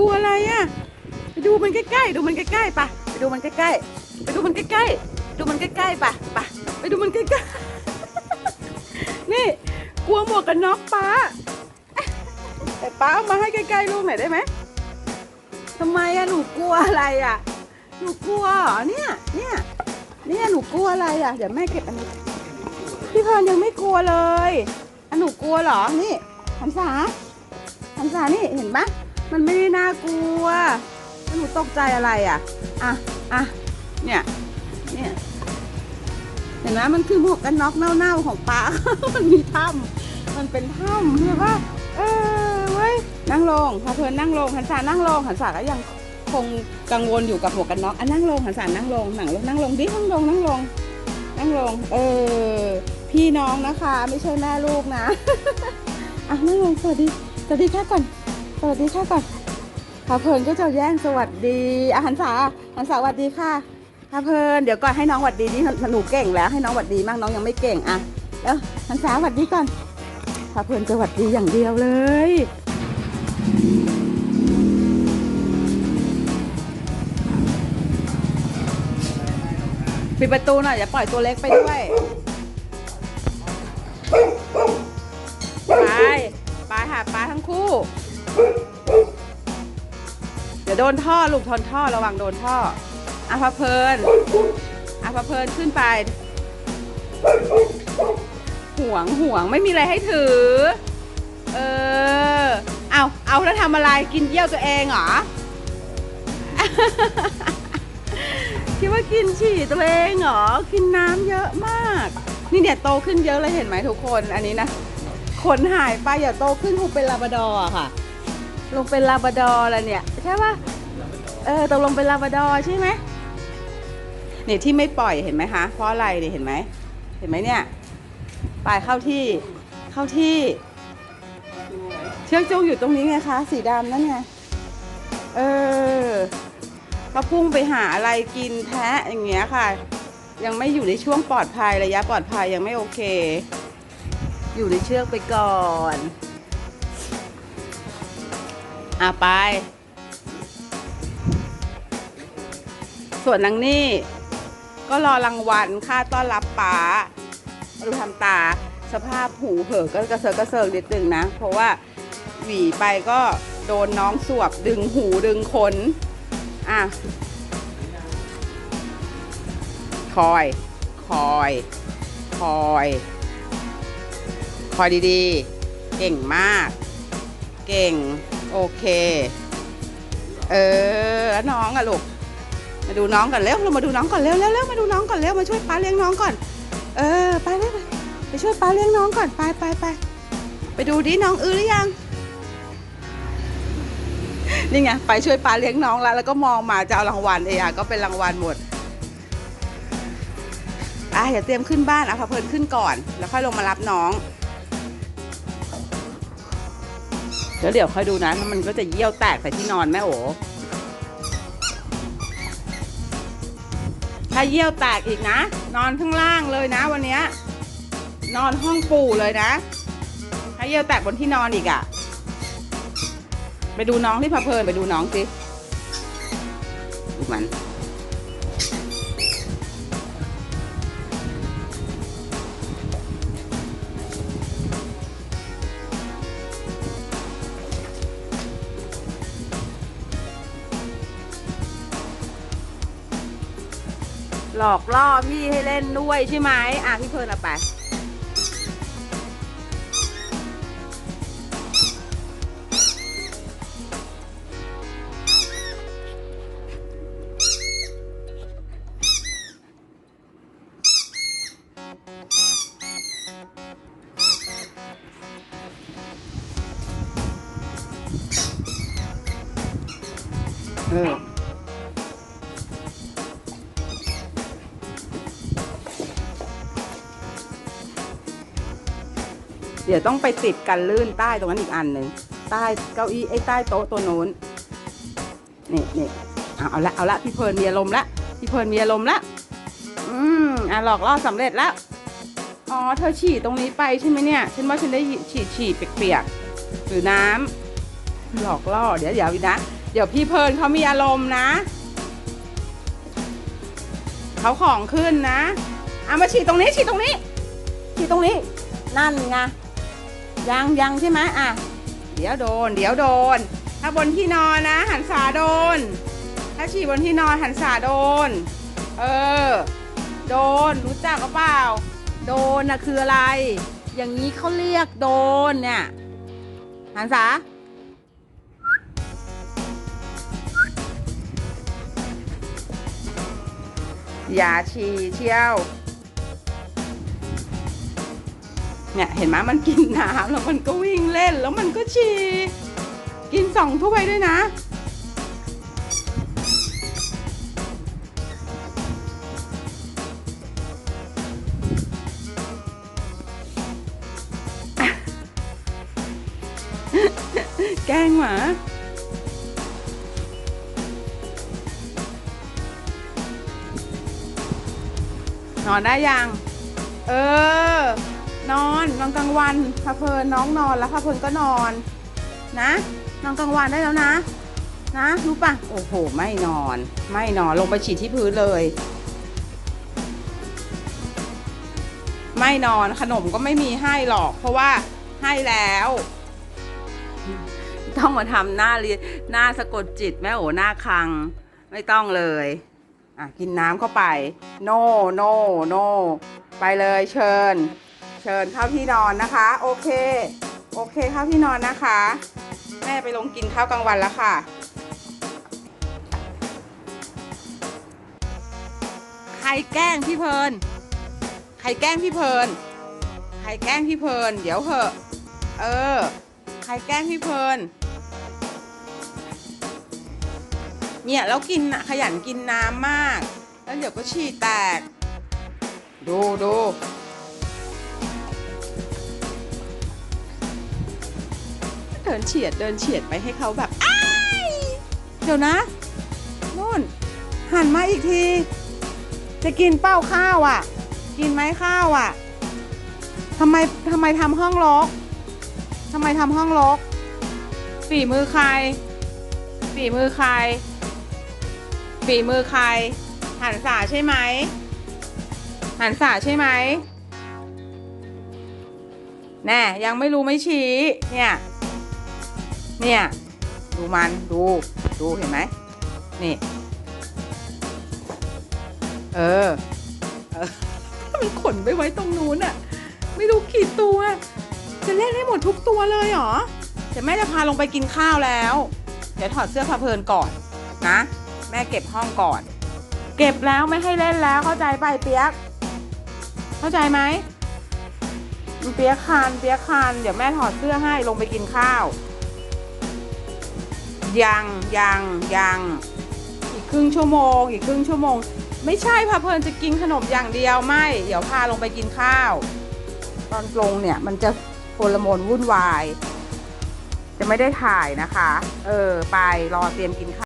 ลัวอะไรอะไปดูมันใกล้ๆดูมันใกล้ๆปะไปดูมันใกล้ๆไปดูมันใกล้ๆดูมันใกล้ๆปะปะไปดูมันใกล้ๆนี่กลัวหมวกกันน็อกป้าแต่ป้าเอามาให้ใกล้ๆลูกหน่อยได้ไหมทำไมอะหนูกลัวอะไรอะหนูกลัวเนี่ยเนี่ยเนี่ยหนูกลัวอะไรอะเดี๋ยวแม่เก็บอันนี้พี่เพลิร์นยังไม่กลัวเลยอันหนูกลัวเหรอนี่หันษาหันษานี่เห็นปะ มันไม่ได้น่ากลัวแล้วหนูตกใจอะไรอะ อะ อะ เนี่ย เนี่ย เห็นไหมมันคือหมวกกันน็อกเน่าๆของป้า มันมีถ้ำมันเป็นถ้ำใช่ปะเออเว้ย นั่งลงพาเพลินนั่งลงหันษานั่งลงหันษาก็ยังคงกังวลอยู่กับหมวกกันน็อกอะนั่งลงหันษานั่งลงหนังลงนั่งลงดินั่งลงนั่งลง นั่งลง เออ พี่น้องนะคะ ไม่ใช่แม่ลูกนะ อะนั่งลงสวัสดี สวัสดีค่ะก่อน สวัสดีค่ะก่อนพาเพลินก็จะแย่งสวัสดีอะหันษาหันษาสวัสดีค่ะพาเพลินเดี๋ยวก่อนให้น้องหวัดดีนี่หนูเก่งแล้วให้น้องหวัดดีมากน้องยังไม่เก่งอะแล้วหันษาหวัดดีก่อนพาเพลินจะหวัดดีอย่างเดียวเลยปิดประตูหน่อยอย่าปล่อยตัวเล็กไปด้วยไปไปหาปลาทั้งคู่ เดี๋ยวโดนท่อลูกทนท่อระวังโดนท่ออาพะเพลินอาพะเพลินขึ้นไป ห่วงห่วงไม่มีอะไรให้ถือ เออ เอาเอาแล้วทำอะไรกินเยี่ยวตัวเองเหรอ คิดว่ากินฉี่ตัวเองเหรอ กินน้ำเยอะมาก นี่เนี่ยโตขึ้นเยอะเลยเห็นไหมทุกคน อันนี้นะขนหายไปอย่าโตขึ้นคงเป็นลาบดอร์อะค่ะ ลงเป็นลาบาดอร์แล้วเนี่ยใช่ปะเออตกลงเป็นลาบาดอร์ใช่ไหมเนี่ยที่ไม่ปล่อยเห็นไหมคะเพราะอะไรเนี่ยเห็นไหมเห็นไหมเนี่ยปลายเข้าที่เข้าที่ เชือกจูงอยู่ตรงนี้ไงคะ สีดำนั่นไงเออก็พุ่งไปหาอะไรกินแทะอย่างเงี้ยค่ะ ยังไม่อยู่ในช่วงปลอดภัยระยะปลอดภัยยังไม่โอเค อยู่ในเชือกไปก่อน อะไป ส่วนนางนี่ ก็รอรางวัลค่าต้อนรับป๋าดูทำตาสภาพหูเหอก็กระเซิร์กระเซิร์นิดนึงนะ เพราะว่าหวีไปก็โดนน้องสวบดึงหูดึงขน อะ คอย คอย คอย คอยดีๆ เก่งมาก เก่ง โอเค เออแล้วน้องอะลูก มาดูน้องก่อนเร็วเรามาดูน้องก่อนเร็วเร็วเร็วมาดูน้องก่อนเร็วมาช่วยป้าเลี้ยงน้องก่อน เออไปเร็วไปไปช่วยป้าเลี้ยงน้องก่อนไปไปไปไปดูดิน้องอื้อหรือยังนี่ไงไปช่วยป้าเลี้ยงน้องแล้ว แล้วก็มองมาจะเอารางวัลเออก็เป็นรางวัลหมดอะเดี๋ยวเตรียมขึ้นบ้านเอาพาเพลินขึ้นก่อน แล้วค่อยลงมารับน้อง แล้วเดี๋ยวค่อยดูนะ มันก็จะเยี่ยวแตกใส่ที่นอนแม่โอถ้าเยี่ยวแตกอีกนะ นอนข้างล่างเลยนะวันนี้นอนห้องปู่เลยนะ ถ้าเยี่ยวแตกบนที่นอนอีกอะ่ะ ไปดูน้องที่พาเพลินไปดูน้องสิดูมัน หลอกล่อพี่ให้เล่นด้วยใช่ไหมอะพี่เพลินเอาไปเออ เดี๋ยวต้องไปติดกันลื่นใต้ตรงนั้นอีกอันหนึ่งใต้เก้าอี้ไอ้ใต้โต๊ะตัวนู้นนี่นี่เอาเอาละเอาละพี่เพลินมีอารมณ์ละพี่เพลินมีอารมณ์ละอืมอะหลอกล่อสำเร็จแล้วอ๋อเธอฉี่ตรงนี้ไปใช่ไหมเนี่ยฉันว่าฉันได้ฉี่ฉี่เปียกๆหรือน้ำหลอกล่อเดี๋ยวเดี๋ยวนะเดี๋ยวพี่เพลินเขามีอารมณ์นะเขาของขึ้นนะเอามาฉีดตรงนี้ฉีดตรงนี้ฉีดตรงนี้ นั่นไง ยังยังใช่ไหมอะ เดี๋ยวโดน เดี๋ยวโดน ถ้าบนที่นอนนะ หันษาโดน ถ้าฉีดบนที่นอนหันษาโดน เออ โดนรู้จักหรือเปล่า โดนนะคืออะไร อย่างนี้เขาเรียกโดนเนี่ยหันษาอย่าฉี่เชี่ยว เนี่ยเห็นไหมมันกินน้ำแล้วมันก็วิ่งเล่นแล้วมันก็ฉี่กินสองถ้วยด้วยนะ แกล้งหมานอนได้ยัง เออ นอนนอนกลางวันพาเพลินน้องนอนแล้วพาเพลินก็นอนนะนอนกลางวันได้แล้วนะ นะรู้ปะโอ้โห ไม่นอน ไม่นอนลงไปฉีดที่พื้นเลย ไม่นอนขนมก็ไม่มีให้หรอก เพราะว่าให้แล้ว ต้องมาทำหน้าเรียหน้าสะกดจิตแม่โอหน้าคัง ไม่ต้องเลยอะกินน้ำเข้าไป โนโนโนไปเลยเชิญ เชิญเข้าที่นอนนะคะ โอเค โอเคเข้าที่นอนนะคะ แม่ไปลงกินข้าวกลางวันแล้วค่ะ ใครแกล้งพี่เพลินใครแกล้งพี่เพลินใครแกล้งพี่เพลินเดี๋ยวเหอะเออ ใครแกล้งพี่เพลินเนี่ยแล้วกินนะขยันกินน้ำมาก แล้วเดี๋ยวก็ฉี่แตก ดูดู ดินเฉียดเดินเฉียดไปให้เขาแบบอ้ายเดี๋ยวนะนู่นหันมาอีกที จะกินเป้าข้าวอะ กินไหมข้าวอะทำไมทำไมทำห้องรกทำไมทำห้องรกฝีมือใครฝีมือใครฝีมือใคร หันษาใช่ไหมหันษาใช่ไหมแน่ยังไม่รู้ไม่ชี้เนี่ย เนี่ย ดูมันดูดูเห็นไหมนี่ เออเออมันขนไปไว้ตรงนู้นอะไม่รู้กี่ตัว จะเล่นให้หมดทุกตัวเลยเหรอเดี๋ยวแม่จะพาลงไปกินข้าวแล้ว เดี๋ยวถอดเสื้อพาเพลินก่อนนะ แม่เก็บห้องก่อน เก็บแล้วไม่ให้เล่นแล้วเข้าใจไปเปียก เข้าใจไหมเปียกคานเปียกคานเดี๋ยวแม่ถอดเสื้อให้ลงไปกินข้าว ยังยังยังอีกครึ่งชั่วโมง อีกครึ่งชั่วโมง ไม่ใช่พาเพลินจะกินขนมอย่างเดียวไม่ เดี๋ยวพาลงไปกินข้าว ตอนลงเนี่ยมันจะโกลมนวุ่นวาย จะไม่ได้ถ่ายนะคะ เออ ไปรอเตรียมกินข้าว